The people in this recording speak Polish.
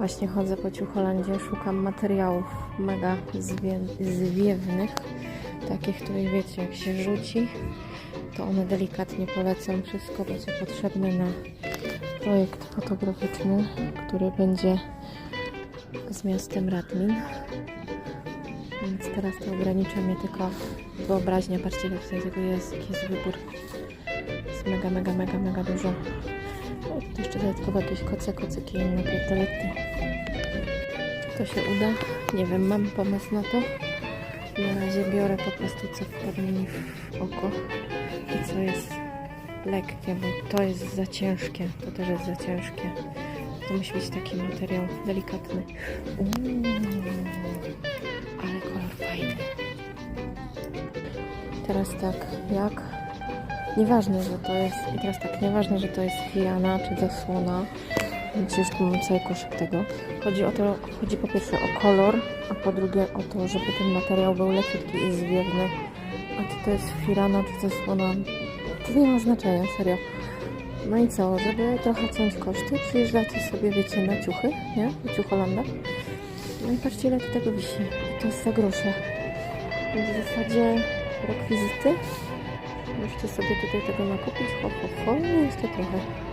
Właśnie chodzę po Ciucholandzie, szukam materiałów mega zwie, zwiewnych, takich, których wiecie, jak się rzuci, to one delikatnie polecą. Wszystko będzie potrzebne na projekt fotograficzny, który będzie z miastem Radmin. Więc teraz to ogranicza mnie tylko wyobraźnia. Patrzcie, jak tutaj tego jest, jest wybór. Jest mega, mega, mega, mega dużo. No, to jeszcze dodatkowo jakieś koce, kocyki i inne pierdolety. To się uda? Nie wiem, mam pomysł na to. Na razie biorę po prostu co wpadnie mi w oko i co jest lekkie, bo to jest za ciężkie. To też jest za ciężkie. To musi być taki materiał delikatny. Uuu, ale kolor fajny. Teraz tak, jak Nieważne, że to jest, i teraz tak, nieważne, że to jest fiana czy zasłona, więc już tu mam cały koszyk tego. Chodzi o to, chodzi po pierwsze o kolor, a po drugie o to, żeby ten materiał był leciutki i zwiewny. A czy to jest firana czy zasłona, to nie ma znaczenia, serio. No i co, żeby trochę ciąć koszty, przyjeżdżacie sobie, wiecie, na ciuchy, nie? Do ciucholanda. No i patrzcie, ile tego wisi. I to jest za grosze. Więc w zasadzie rekwizyty Możecie sobie tutaj tego nakupić, ho, ho, jest to trochę.